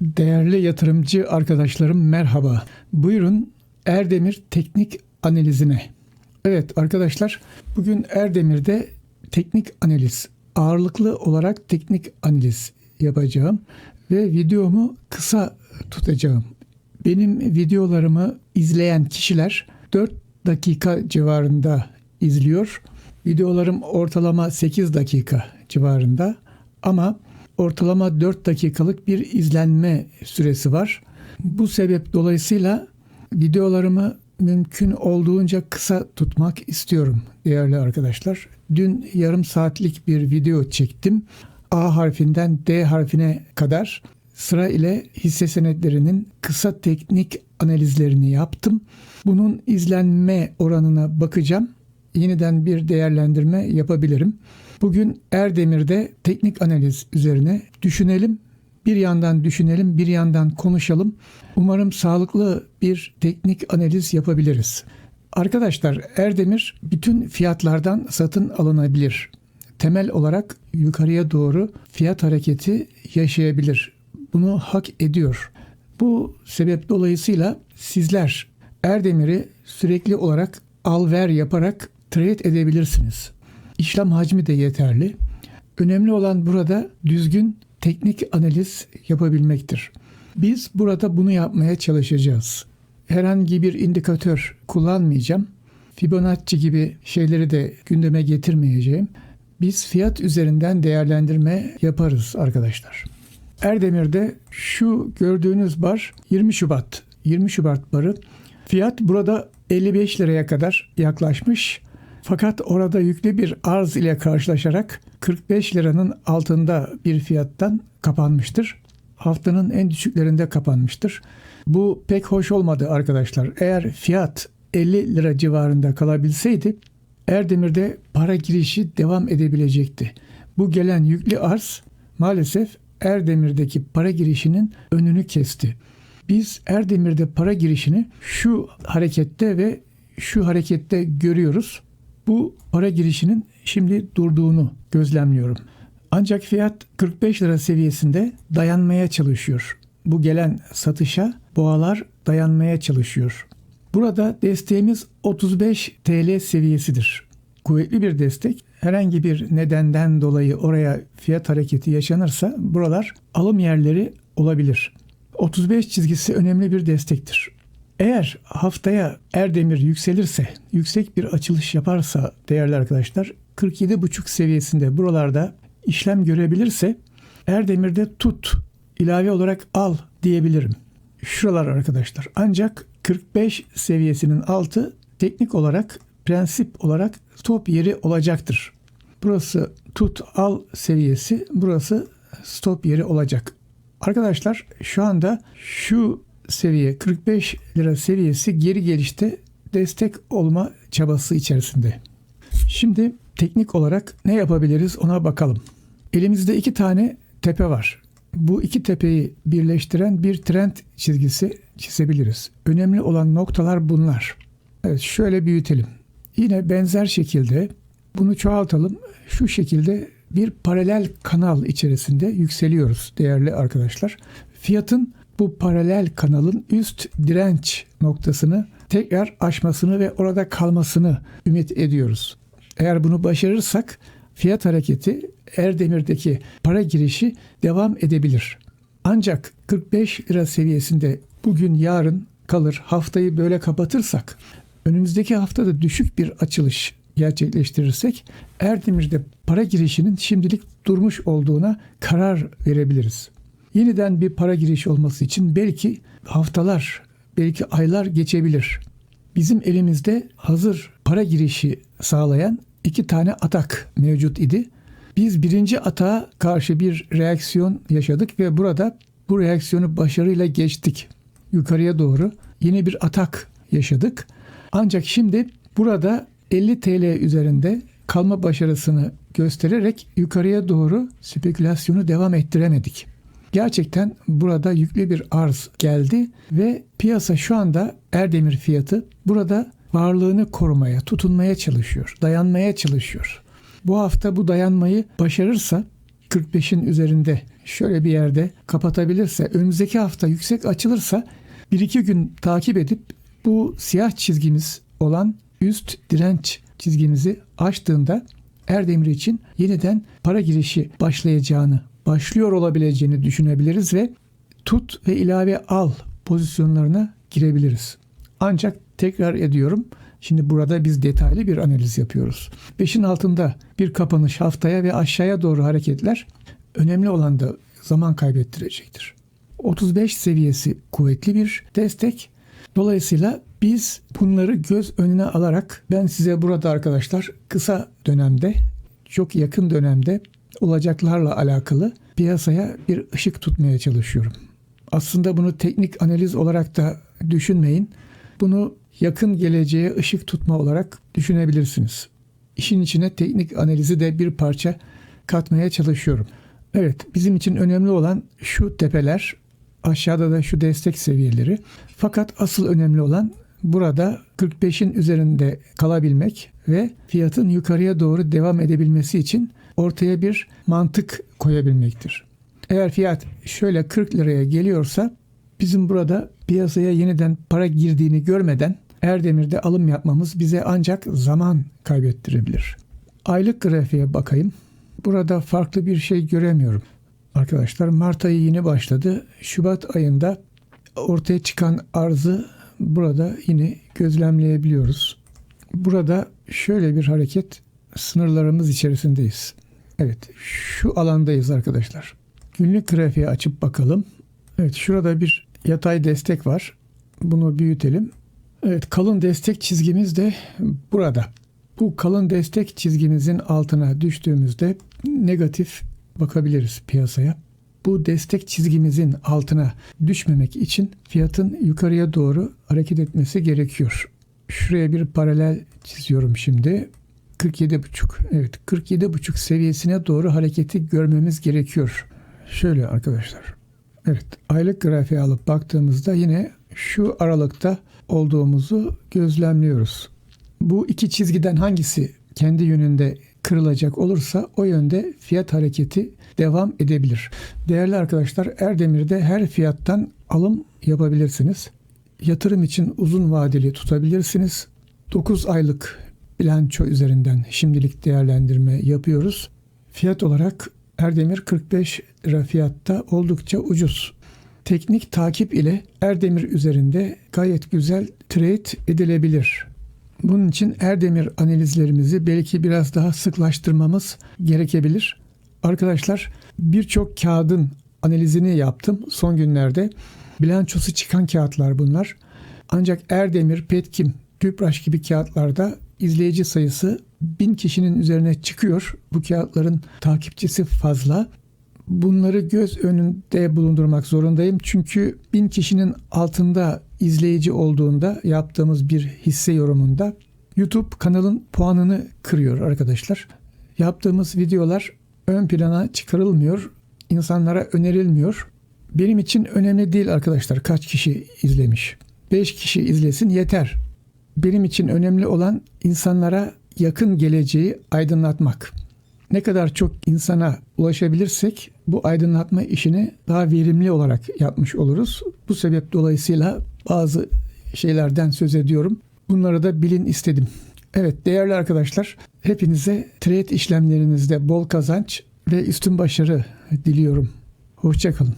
Değerli yatırımcı arkadaşlarım merhaba. Buyurun Erdemir teknik analizine. Evet arkadaşlar bugün Erdemir'de teknik analiz, ağırlıklı olarak teknik analiz yapacağım ve videomu kısa tutacağım. Benim videolarımı izleyen kişiler 4 dakika civarında izliyor. Videolarım ortalama 8 dakika civarında ama ortalama 4 dakikalık bir izlenme süresi var. Bu sebep dolayısıyla videolarımı mümkün olduğunca kısa tutmak istiyorum değerli arkadaşlar. Dün yarım saatlik bir video çektim. A harfinden D harfine kadar sıra ile hisse senetlerinin kısa teknik analizlerini yaptım. Bunun izlenme oranına bakacağım. Yeniden bir değerlendirme yapabilirim. Bugün Erdemir'de teknik analiz üzerine düşünelim. Bir yandan düşünelim, bir yandan konuşalım. Umarım sağlıklı bir teknik analiz yapabiliriz. Arkadaşlar Erdemir bütün fiyatlardan satın alınabilir. Temel olarak yukarıya doğru fiyat hareketi yaşayabilir. Bunu hak ediyor. Bu sebep dolayısıyla sizler Erdemir'i sürekli olarak al ver yaparak trade edebilirsiniz. İşlem hacmi de yeterli. Önemli olan burada düzgün teknik analiz yapabilmektir. Biz burada bunu yapmaya çalışacağız. Herhangi bir indikatör kullanmayacağım. Fibonacci gibi şeyleri de gündeme getirmeyeceğim. Biz fiyat üzerinden değerlendirme yaparız arkadaşlar. Erdemir'de şu gördüğünüz bar 20 Şubat. 20 Şubat barı. Fiyat burada 55 liraya kadar yaklaşmış. Fakat orada yüklü bir arz ile karşılaşarak 45 liranın altında bir fiyattan kapanmıştır. Haftanın en düşüklerinde kapanmıştır. Bu pek hoş olmadı arkadaşlar. Eğer fiyat 50 lira civarında kalabilseydi Erdemir'de para girişi devam edebilecekti. Bu gelen yüklü arz maalesef Erdemir'deki para girişinin önünü kesti. Biz Erdemir'de para girişini şu harekette ve şu harekette görüyoruz. Bu para girişinin şimdi durduğunu gözlemliyorum. Ancak fiyat 45 lira seviyesinde dayanmaya çalışıyor. Bu gelen satışa boğalar dayanmaya çalışıyor. Burada desteğimiz 35 TL seviyesidir. Kuvvetli bir destek. Herhangi bir nedenden dolayı oraya fiyat hareketi yaşanırsa buralar alım yerleri olabilir. 35 çizgisi önemli bir destektir. Eğer haftaya Erdemir yükselirse, yüksek bir açılış yaparsa değerli arkadaşlar 47,5 seviyesinde buralarda işlem görebilirse Erdemir'de tut, ilave olarak al diyebilirim. Şuralar arkadaşlar. Ancak 45 seviyesinin altı teknik olarak, prensip olarak stop yeri olacaktır. Burası tut al seviyesi, burası stop yeri olacak. Arkadaşlar şu anda şu seviye 45 lira seviyesi geri gelişte destek olma çabası içerisinde. Şimdi teknik olarak ne yapabiliriz ona bakalım. Elimizde iki tane tepe var. Bu iki tepeyi birleştiren bir trend çizgisi çizebiliriz. Önemli olan noktalar bunlar. Evet şöyle büyütelim. Yine benzer şekilde bunu çoğaltalım. Şu şekilde bir paralel kanal içerisinde yükseliyoruz değerli arkadaşlar. Fiyatın bu paralel kanalın üst direnç noktasını tekrar aşmasını ve orada kalmasını ümit ediyoruz. Eğer bunu başarırsak fiyat hareketi Erdemir'deki para girişi devam edebilir. Ancak 45 lira seviyesinde bugün yarın kalır haftayı böyle kapatırsak önümüzdeki haftada düşük bir açılış gerçekleştirirsek Erdemir'de para girişinin şimdilik durmuş olduğuna karar verebiliriz. Yeniden bir para girişi olması için belki haftalar, belki aylar geçebilir. Bizim elimizde hazır para girişi sağlayan iki tane atak mevcut idi. Biz birinci atağa karşı bir reaksiyon yaşadık ve burada bu reaksiyonu başarıyla geçtik. Yukarıya doğru yeni bir atak yaşadık. Ancak şimdi burada 50 TL üzerinde kalma başarısını göstererek yukarıya doğru spekülasyonu devam ettiremedik. Gerçekten burada yüklü bir arz geldi ve piyasa şu anda Erdemir fiyatı burada varlığını korumaya, tutunmaya çalışıyor, dayanmaya çalışıyor. Bu hafta bu dayanmayı başarırsa 45'in üzerinde şöyle bir yerde kapatabilirse, önümüzdeki hafta yüksek açılırsa bir iki gün takip edip bu siyah çizgimiz olan üst direnç çizgimizi aştığında Erdemir için yeniden para girişi başlayacağını, başlıyor olabileceğini düşünebiliriz ve tut ve ilave al pozisyonlarına girebiliriz. Ancak tekrar ediyorum Şimdi burada biz detaylı bir analiz yapıyoruz. Beşin altında bir kapanış haftaya ve aşağıya doğru hareketler önemli olan da zaman kaybettirecektir. 35 seviyesi kuvvetli bir destek. Dolayısıyla biz bunları göz önüne alarak ben size burada arkadaşlar kısa dönemde çok yakın dönemde olacaklarla alakalı piyasaya bir ışık tutmaya çalışıyorum. Aslında bunu teknik analiz olarak da düşünmeyin. Bunu yakın geleceğe ışık tutma olarak düşünebilirsiniz. İşin içine teknik analizi de bir parça katmaya çalışıyorum. Evet, bizim için önemli olan şu tepeler, aşağıda da şu destek seviyeleri. Fakat asıl önemli olan burada 45'in üzerinde kalabilmek ve fiyatın yukarıya doğru devam edebilmesi için ortaya bir mantık koyabilmektir. Eğer fiyat şöyle 40 liraya geliyorsa bizim burada piyasaya yeniden para girdiğini görmeden Erdemir'de alım yapmamız bize ancak zaman kaybettirebilir. Aylık grafiğe bakayım. Burada farklı bir şey göremiyorum. Arkadaşlar Mart ayı yeni başladı. Şubat ayında ortaya çıkan arzı burada yine gözlemleyebiliyoruz. Burada şöyle bir hareket sınırlarımız içerisindeyiz. Evet şu alandayız arkadaşlar. Günlük grafiği açıp bakalım. Evet şurada bir yatay destek var. Bunu büyütelim. Evet kalın destek çizgimiz de burada. Bu kalın destek çizgimizin altına düştüğümüzde negatif bakabiliriz piyasaya. Bu destek çizgimizin altına düşmemek için fiyatın yukarıya doğru hareket etmesi gerekiyor. Şuraya bir paralel çiziyorum şimdi. 47,5. Evet 47,5 seviyesine doğru hareketi görmemiz gerekiyor. Şöyle arkadaşlar. Evet aylık grafiğe alıp baktığımızda yine şu aralıkta olduğumuzu gözlemliyoruz. Bu iki çizgiden hangisi kendi yönünde kırılacak olursa o yönde fiyat hareketi devam edebilir. Değerli arkadaşlar Erdemir'de her fiyattan alım yapabilirsiniz. Yatırım için uzun vadeli tutabilirsiniz. 9 aylık bilanço üzerinden şimdilik değerlendirme yapıyoruz. Fiyat olarak Erdemir 45 lira fiyatta oldukça ucuz teknik takip ile Erdemir üzerinde gayet güzel trade edilebilir. Bunun için Erdemir analizlerimizi belki biraz daha sıklaştırmamız gerekebilir. Arkadaşlar birçok kağıdın analizini yaptım son günlerde. Bilançosu çıkan kağıtlar bunlar. Ancak Erdemir, Petkim, Tüpraş gibi kağıtlarda izleyici sayısı bin kişinin üzerine çıkıyor. Bu kağıtların takipçisi fazla bunları göz önünde bulundurmak zorundayım. Çünkü bin kişinin altında izleyici olduğunda yaptığımız bir hisse yorumunda YouTube kanalın puanını kırıyor arkadaşlar. Yaptığımız videolar ön plana çıkarılmıyor, insanlara önerilmiyor. Benim için önemli değil arkadaşlar kaç kişi izlemiş. 5 kişi izlesin yeter. Benim için önemli olan insanlara yakın geleceği aydınlatmak ne kadar çok insana ulaşabilirsek bu aydınlatma işini daha verimli olarak yapmış oluruz. Bu sebep dolayısıyla bazı şeylerden söz ediyorum. Bunları da bilin istedim. Evet değerli arkadaşlar hepinize trade işlemlerinizde bol kazanç ve üstün başarı diliyorum. Hoşçakalın.